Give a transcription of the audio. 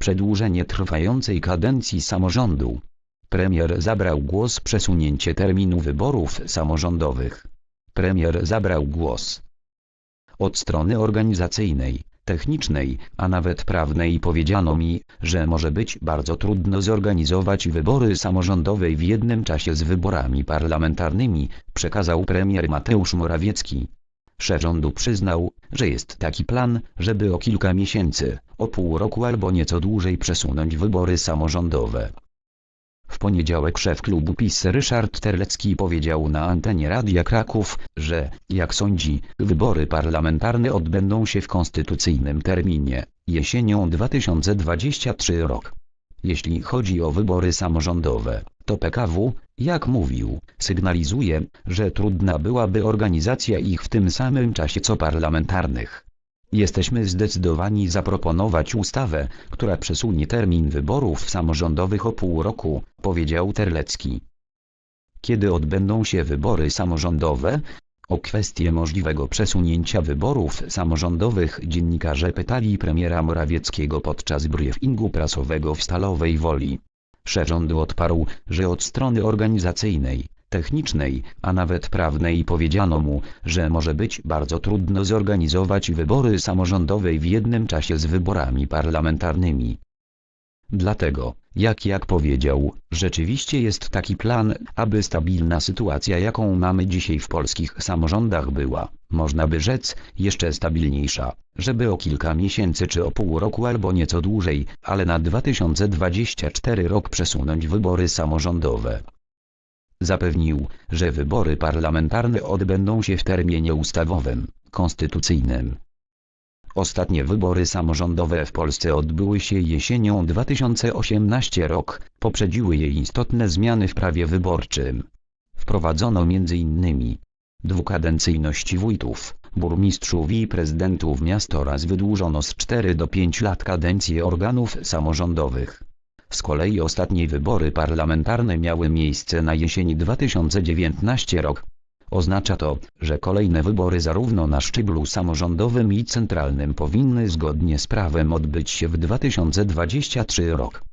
przedłużenie trwającej kadencji samorządu. Premier zabrał głos przesunięcie terminu wyborów samorządowych. Premier zabrał głos. Od strony organizacyjnej, technicznej, a nawet prawnej powiedziano mi, że może być bardzo trudno zorganizować wybory samorządowe w jednym czasie z wyborami parlamentarnymi, przekazał premier Mateusz Morawiecki. Szef rządu przyznał, że jest taki plan, żeby o kilka miesięcy, o pół roku albo nieco dłużej przesunąć wybory samorządowe. W poniedziałek szef klubu PiS Ryszard Terlecki powiedział na antenie Radia Kraków, że, jak sądzi, wybory parlamentarne odbędą się w konstytucyjnym terminie, jesienią 2023 rok. Jeśli chodzi o wybory samorządowe, to PKW, jak mówił, sygnalizuje, że trudna byłaby organizacja ich w tym samym czasie co parlamentarnych. Jesteśmy zdecydowani zaproponować ustawę, która przesunie termin wyborów samorządowych o pół roku, powiedział Terlecki. Kiedy odbędą się wybory samorządowe? O kwestię możliwego przesunięcia wyborów samorządowych dziennikarze pytali premiera Morawieckiego podczas briefingu prasowego w Stalowej Woli. Szef rządu odparł, że od strony organizacyjnej, technicznej, a nawet prawnej powiedziano mu, że może być bardzo trudno zorganizować wybory samorządowe w jednym czasie z wyborami parlamentarnymi. Dlatego, jak jak powiedział, rzeczywiście jest taki plan, aby stabilna sytuacja jaką mamy dzisiaj w polskich samorządach była, można by rzec, jeszcze stabilniejsza, żeby o kilka miesięcy czy o pół roku albo nieco dłużej, ale na 2024 rok przesunąć wybory samorządowe. Zapewnił, że wybory parlamentarne odbędą się w terminie ustawowym, konstytucyjnym. Ostatnie wybory samorządowe w Polsce odbyły się jesienią 2018 rok, poprzedziły je istotne zmiany w prawie wyborczym. Wprowadzono m.in. dwukadencyjność wójtów, burmistrzów i prezydentów miast oraz wydłużono z 4 do 5 lat kadencje organów samorządowych. Z kolei ostatnie wybory parlamentarne miały miejsce na jesieni 2019 rok. Oznacza to, że kolejne wybory zarówno na szczeblu samorządowym i centralnym powinny zgodnie z prawem odbyć się w 2023 rok.